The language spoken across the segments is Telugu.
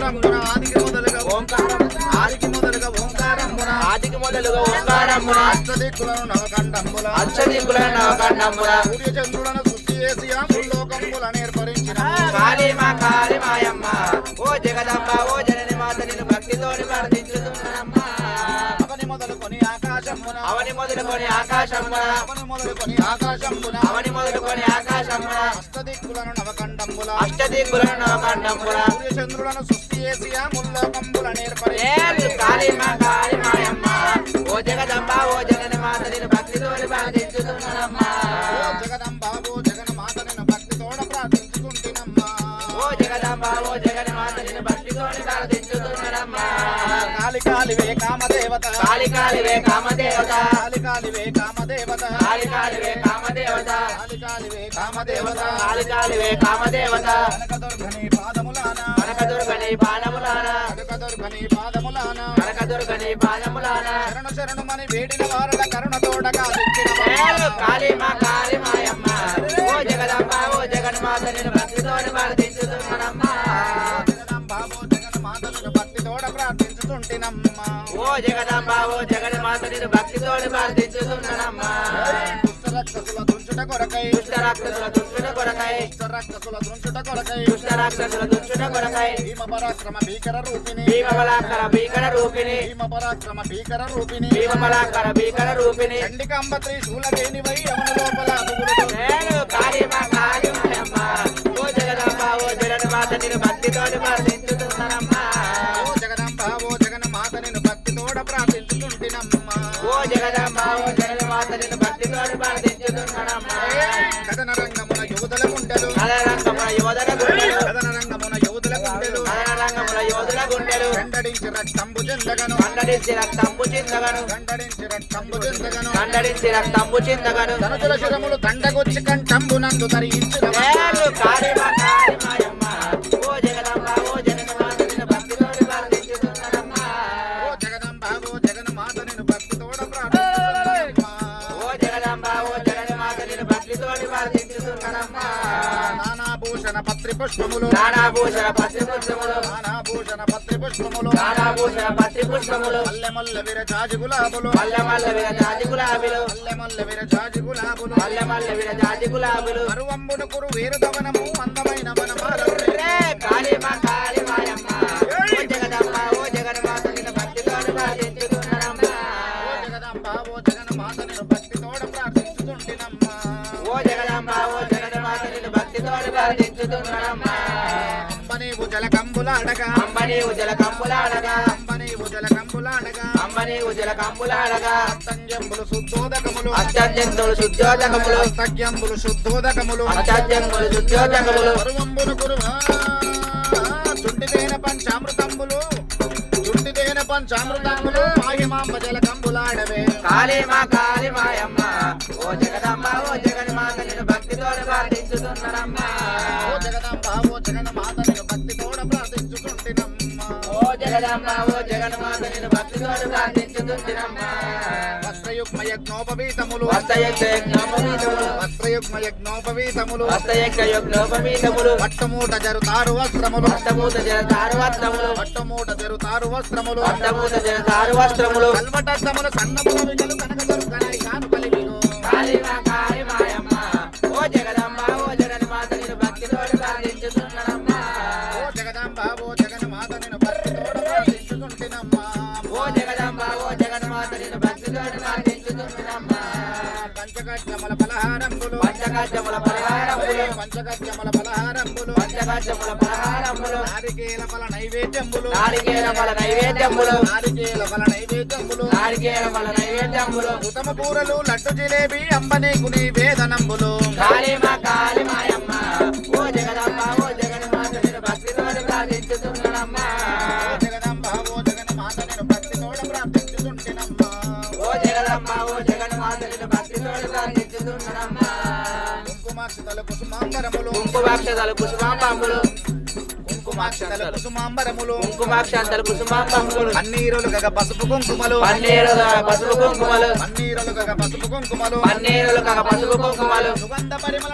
ఓంకారమున ఆదికి మొదలుగా ఓంకారం. ఆదికి మొదలుగా ఓంకారమున ఆదికి మొదలుగా ఓంకారమున అష్టదిక్కులను నవకండంబుల అచ్చదిక్కుల నవకండముల సూర్యచంద్రులను సృష్టి చేసి ఆ ముల్లోకంబుల నేర్పరించిన. కాళీ మా కాళీ మాయమ్మ. ఓ జగదంబ ఓ జనని మాత నిన్ను భక్తితోని మొదలుకొని ఆకాశమున. మొదలుకొని ఆకాశమున. అవని మొదలుకొని ఆకాశమున. అష్టదిక్కులను నవకండంబుల అష్టదిక్కుల నవకండముల. సూర్యచంద్రులను సృష్టి చేసి ఆ ముల్లోకంబుల ఏలు నేర్పరించిన కాళీ మా కాళీ మాయమ్మ. ఓ జగదంబ ఓ జనని మాత నిన్ను భక్తితోని ప్రార్థించుతున్నానమ్మా. ఓ జగదంబ ఓ ప్రార్థించుకుంటున్నమ్మా. ఓ జగదంబ ఓ జగని మాత ప్రార్థించుతున్నానమ్మా. కాలి కాలివే కామదేవత. కాళీ కాళివే కామదేవత. కాలి కాలివే కామదేవత. కాళీ కాళివే కామదేవత. కాలి కాలివే కామదేవత. కాళీ కాళివే కామదేవత. కనకదుర్గని పాదములాన. కనకదుర్గని పాదములాన. కనకదుర్గని పాదములాన. కనకదుర్గని పాదములాన. శరణు శరణుమని వేడిన వారుల కరుణ తోడగా కాళీ మా ప్రార్థించుతుంటినమ్మా ఓ జగదంబ ఓ జగన్మాత నిన్ను భక్తితోని ప్రార్థించుతున్నానమ్మా. దుష్ట రక్షసుల దృంచుట కొరకై. దృంచుట భీమ పరాక్రమ భీకర రూపిణి. భీమబలాకర భీకర రూపిణి. భీమ పరాక్రమ భీకర రూపిణి. భీమబలాకర భీకర రూపిణి. చండికాంబ త్రిశూలవేణి వై యమున లోపల నేను కదరంగముల యోధుల గుండెలు. గండడించి రక్తంబు చెందగను. కండడించి రక్తంబు చిందగను. గండడించి రక్తంబు చెందగను. కండడించి రక్తంబు చిందగను. ధనుజుల శిరములు దండగొచ్చి కంఠంబు నందు ధరించిన నేను నానాభూషణ పత్రి పుష్పములు నానాభూషణ పత్రి పుష్పములు నానాభూషణ పత్రి పుష్పములు నానాభూషణ పత్రి పుష్పములు మల్లె మల్ల విరజాజి గులాబులు గులాబీలు విరజాజి గులాబులు అరువంబును కురు అందమైన రే కాళీమా కాళీమాయమ్మ అంబ నీవు జలకంబులాడగా అంబ నీవు జల కంపులాడగా అంబ నీవు జలకంబులాడగా అంబ నీవు జల కంపులాడగా అష్టంజంబులు శుద్ధోదకములు. అష్టంజంతులు శుద్ధోదకములు. అష్టగ్యంబులు శుద్ధోదకములు. అష్టంజంతులు శుద్ధోదకములు. పరువంబును కురువా చుంటిదేన పంచామృతంబులు. చుంటిదేన పంచామృతంబులు. మాహిమాంబ జలకంబులాడవే కాళీమా కాళీమాయమ్మ జగదంబ ఓ జగన్మాత నిన్ను భక్తితోని ప్రార్థించుతున్నానమ్మా వస్త్రయుగ్మ యజ్ఞోపవీతములు వస్తయజ్ఞ యజ్ఞోపవీతములు వస్త్రయుగ్మ యజ్ఞోపవీతములు వస్తయజ్ఞ యజ్ఞోపవీతములు పట్టుమూట జరుతారు వస్త్రములు. అష్టమూత జల తారువస్త్రములు పట్టుమూట జరుతారు వస్త్రములు. అష్టమూత జల తారువస్త్రములు కల్వటద్దములు సన్నముల విగలు కనకదుర్గనై కాను కలిగిను. కాళీమా కాళీమాయమ్మ ఓ జగదంబ ఓ జగన్మాత నిన్ను భక్తితోని ప్రార్థించుతున్నానమ్మా ఓ జగదాంబ ఓ జగన్మాత పంచగజ్జముల పలహారంబులు పంచకాజ్యముల పరిహారములు పంచగజ్జముల పలహారంబులు పంచకాజ్యముల పరిహారములు నారికేల ఫల నైవేద్యములు. నారికేల ఫల నైవేద్యములు. నారికేల ఫల నైవేద్యములు. నారికేల ఫల నైవేద్యములు. ఉతమ కూరలు లడ్డు జిలేబి అంబనీకు వేదనంబులు. కాళీమా కాళీమాయమ్మ. ఓ జగదంబ ఓ జగన్మాత నిన్ను భక్తితోని ప్రార్థించుతున్నానమ్మా కుంకుమాక్షతల కుసుమాంబరములు. కుంకుమాక్షతల కుసుమాంబరములు. కుంకుమాక్షతల కుసుమాంబరములు. కుంకుమాక్షతల కుసుమాంబరములు. అన్నీరులు గగ పసుపు కుంకుమలు. అన్నీరులు గగ పసుపు కుంకుమలు. అన్నీరులు గగ పసుపు కుంకుమలు. అన్నీరులు గగ పసుపు కుంకుమలు. సుగంధ పరిమళ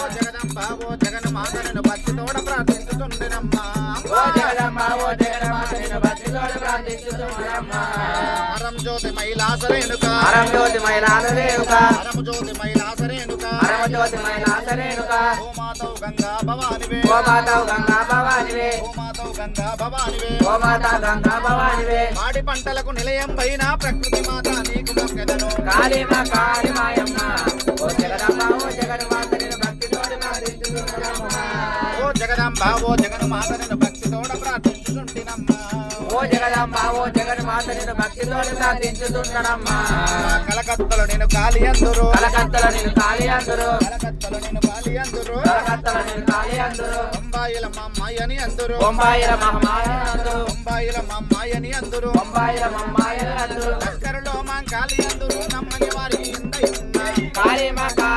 ఓ జగదంబ ఓ జగన్మాత నిరు భక్తితో హరం జ్యోతి మైలాసరేణుక హరం జ్యోతి మైలాస రేణుక హరం జ్యోతి మైలాసరేణుక హరం జ్యోతి మైలాస రేణుక ఓ మాతౌ గంగా భవానివే. ఓ మాతావు గంగా భవానివే. ఓ మాతౌ గంగా భవానివే. ఓ మాతా గంగా భవానివే. పాడి పంటలకు నిలయం పైన ప్రకృతి మాత నీకు మొక్కెదను. కాళీమ కాళీమాయమ్మ ఓ జగదంబ ఓ జగన్మాత నిన్ను భక్తితోటి ప్రార్థించుతున్నానమ్మా ఓ జగదంబ ఓ జగన్ మాత జగన్మాత నిన్ను భక్తితోటి ప్రార్థించుతున్నానమ్మా కలకత్తలు నేను కాలి అందురు. కలకత్తల నిన్ను కాళీ అందరు. కలకత్తలు నేను కాలి అందురు. కలకత్తల నిన్ను కాళీ అందరు. బొంబాయిల మా అందురు. బొంబాయిల మహమాయ అందరు. బొంబాయిల మా అందురు. బొంబాయిల అందరు. లస్కరులో మా కాలి అందురు. నమ్మని వారికి ఇందయున్నా. కాళీమ కాళీమాయమ్మ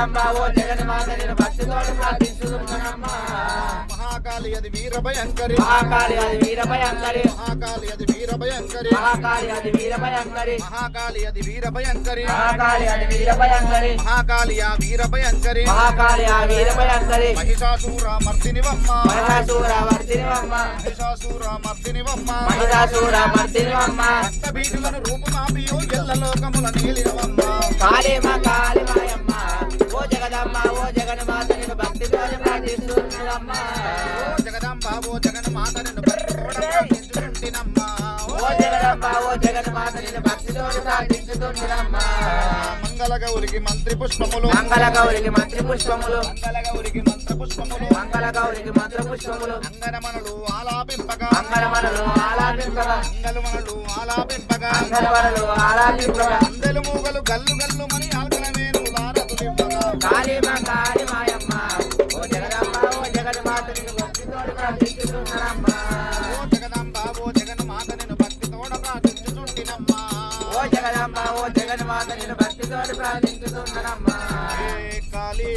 జగదంబ ఓ జగన్మాత నిన్ను భక్తితోటి ప్రార్థించుతున్నానమ్మా మహాకాళి అది వీరభయంకరి. మహాకాళి అది వీరభయంకరి. మహాకాళి అది వీరభయంకరి. మహాకాళి అది వీరభయంకరి. మహాకాళి అది వీరభయంకరి. మహాకాళి అది వీరభయంకరి. మహాకాళి ఆ వీరభయంకరి. మహాకాళి ఆ వీరభయంకరి. మహిషాసూర మర్దినివమ్మ మహిషాసూర వర్ధినివమ్మ మహిషాసూర మర్దినివమ్మ మహిషాసూర వర్ధినివమ్మ రక్తబీజులను రూపుమాపియు ఎల్ల లోకముల నీలినవమ్మ. కాళీమ కాళీమాయమ్మ. ఓ జగదమ్మ ఓ జగన్మాత నిన్ను భక్తితోటి ప్రార్థిస్తున్నానమ్మా ఓ జగదంబ ఓ జగన్ మాత నిన్ను భక్తితోడ ప్రార్థించుచుంటినమ్మ ఓ జగదమ్మ ఓ నిన్ను భక్తితోటి ప్రార్థించుతున్నానమ్మా మంగళ గౌరికి మంత్రి పుష్పములు. మంగళ గౌరికి మంత్రి పుష్పములు. మంగళ గౌరికి మంత్ర పుష్పములు. మంగళ గౌరికి మంత్ర పుష్పములు. అంగనమనులు ఆలాపింపగా. మంగళమనలు ఆలాపింపగా. అంగలమనులు ఆలాపింపగా. మంగళవనలు ఆలాపింపగా. అందెలు మూగలు గల్లు గల్లు మని కాళీమ కాళీమాయమ్మ ఓ జగదమ్మ ఓ నిన్ను ప్రార్థించుతున్నానమ్మా ఓ జగదంబ ఓ జగన్ మాత నిన్ను భక్తితోడ ప్రార్థించుచుంటినమ్మా ఓ జగదమ్మ ఓ జగన్మాత నిన్ను భక్తితోటి ప్రార్థించుతున్నానమ్మా ఏ కాళీ.